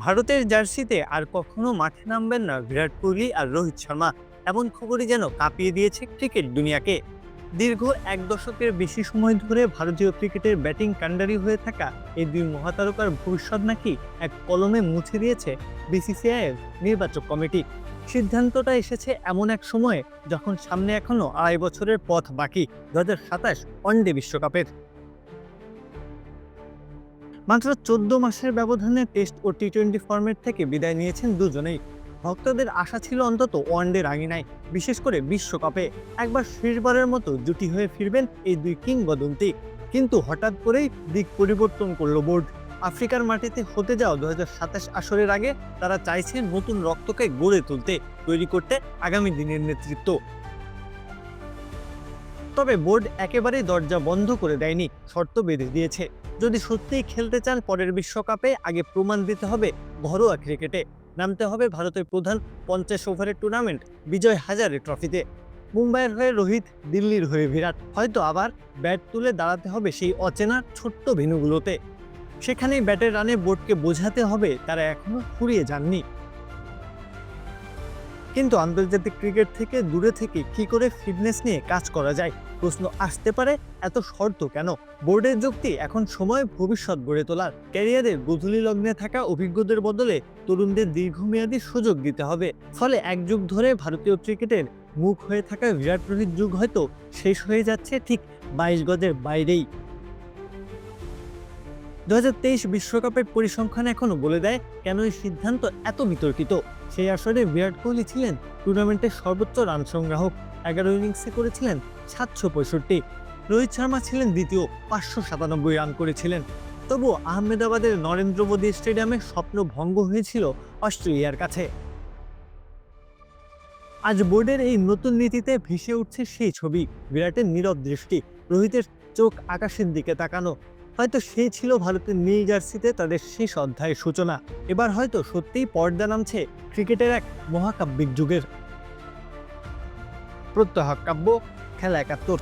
ভারতের জার্সিতে আর কখনো মাঠে নামবেন না বিরাট কোহলি আর রোহিত শর্মা। এমন খবরই যেন কাঁপিয়ে দিয়েছে ক্রিকেট দুনিয়াকে। দীর্ঘ এক দশকের বেশি সময় ধরে ভারতীয় ক্রিকেটের ব্যাটিং কাণ্ডারি হয়ে থাকা এই দুই মহাতারকার ভবিষ্যৎ নাকি এক কলমে মুছে দিয়েছে বিসিসিআইয়ের নির্বাচক কমিটি। সিদ্ধান্তটা এসেছে এমন এক সময়ে যখন সামনে এখনও আড়াই বছরের পথ বাকি, দু হাজার সাতাশ ওয়ানডে বিশ্বকাপের। মাত্র চোদ্দ মাসের ব্যবধানে টেস্ট ও টি টোয়েন্টি ফর্মেট থেকে বিদায় নিয়েছেন দুজনেই। ভক্তদের আশা ছিল অন্তত ওয়ানডের আঙিনায় বিশেষ করে বিশ্বকাপে। একবার শেষবারের মতো জুটি হয়ে ফিরবেন এই দুই কিংবদন্তি। কিন্তু হঠাৎ করেই দিক পরিবর্তন করল বোর্ড। আফ্রিকার মাটিতে হতে যাওয়া দু হাজার সাতাশ আসরের আগে তারা চাইছে নতুন রক্তকে গড়ে তুলতে, তৈরি করতে আগামী দিনের নেতৃত্ব। তবে বোর্ড একেবারেই দরজা বন্ধ করে দেয়নি, শর্ত বেঁধে দিয়েছে। যদি সত্যিই খেলতে চান পরের বিশ্বকাপে, আগে প্রমাণ দিতে হবে ঘরোয়া ক্রিকেটে। নামতে হবে ভারতের প্রধান পঞ্চাশ ওভারের টুর্নামেন্ট, বিজয় হাজারে ট্রফিতে। মুম্বাইয়ের হয়ে রোহিত, দিল্লির হয়ে বিরাট। হয়তো আবার ব্যাট তুলে দাঁড়াতে হবে সেই অচেনা ছোট্ট ভেনুগুলোতে। সেখানেই ব্যাটের রানে বোর্ডকে বোঝাতে হবে তারা এখনও ফুরিয়ে যাননি। কিন্তু আন্তর্জাতিক ক্রিকেট থেকে দূরে থেকে কি করে ফিটনেস নিয়ে কাজ করা যায়? প্রশ্ন আসতে পারে, এত শর্ত কেন? বোর্ডের যুক্তি এখন সময় ভবিষ্যৎ গড়ে তোলার। ক্যারিয়ারের গধূলি লগ্নে থাকা অভিজ্ঞদের বদলে তরুণদের দীর্ঘমেয়াদী সুযোগ দিতে হবে। ফলে এক যুগ ধরে ভারতীয় ক্রিকেটের মুখ হয়ে থাকা বিরাট কোহলির যুগ হয়তো শেষ হয়ে যাচ্ছে ঠিক বাইশ গজের বাইরেই। দু বিশ্বকাপের পরিসংখ্যান এখনও বলে দেয় কেন এই সিদ্ধান্ত এত বিতর্কিত। সেই আসরে বিরাট কোহলি ছিলেন টুর্নামেন্টের সর্বোচ্চ রান সংগ্রাহক। এগারো ইনিংসে করেছিলেন সাতশো পঁয়ষট্টি। রোহিত শর্মা ছিলেন দ্বিতীয়, পাঁচশো সাতানব্বই রান করেছিলেন। তবু আহমেদাবাদের নরেন্দ্র মোদী স্টেডিয়ামে স্বপ্ন ভঙ্গ হয়েছিল অস্ট্রেলিয়ার কাছে। আজ বোর্ডের এই নতুন নীতিতে ভেসে উঠছে সেই ছবি, বিরাটের নীরব দৃষ্টি। রোহিতের চোখ আকাশের দিকে তাকানো হয়তো সে ছিল ভারতের নীল জার্সিতে তাদের শেষ অধ্যায়ের সূচনা। এবার হয়তো সত্যিই পর্দা নামছে ক্রিকেটের এক মহাকাব্যিক যুগের। প্রত্যহ কাব্য খেলা একাত্তর।